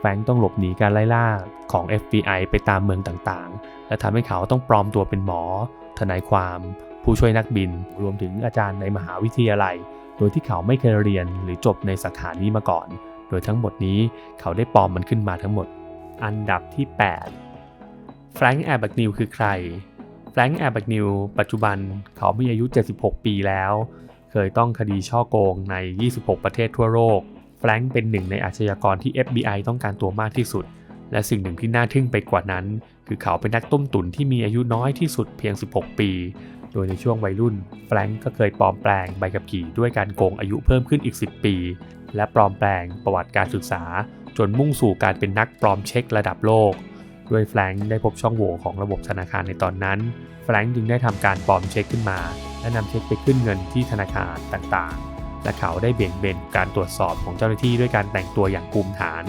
แฟรงค์ต้องหลบหนีการไล่ล่าของ FBI ไปตามเมืองต่างๆ และทำให้เขาต้องปลอมตัวเป็นหมอ ทนายความ ผู้ช่วยนักบิน รวมถึงอาจารย์ในมหาวิทยาลัย โดยที่เขาไม่เคยเรียนหรือจบในสาขานี้มาก่อน โดยทั้งหมดนี้เขาได้ปลอมมันขึ้นมาทั้งหมด อันดับที่ 8 แฟรงค์แอร์แบกนิวคือใคร แฟรงค์แอร์แบกนิวปัจจุบันเขามีอายุ 76 ปีแล้ว เคยต้องคดีช่อโกงใน 26 ประเทศทั่วโลก แฟรงค์เป็นหนึ่งในอาชญากรที่ FBI ต้องการตัวมากที่สุด และสิ่งหนึ่งที่น่าทึ่งไปกว่านั้น คือเขาเป็นนักต้มตุ๋นที่มีอายุน้อยที่สุดเพียง 16 ปี โดยในช่วงวัยรุ่น แฟรงค์ก็เคยปลอมแปลงใบขับขี่ด้วยการโกงอายุเพิ่มขึ้นอีก 10 ปี และปลอมแปลงประวัติการศึกษา จนมุ่งสู่การเป็นนักปลอมเช็คระดับโลกด้วยแฟรงค์ได้พบช่องโหว่ของระบบธนาคารในตอนนั้น แฟรงค์จึงได้ทำการปลอมเช็คขึ้นมา และนำเช็คไปขึ้นเงินที่ธนาคารต่างๆ และเขาได้เบี่ยงเบนการตรวจสอบของเจ้าหน้าที่ด้วยการแต่งตัวอย่างภูมิฐาน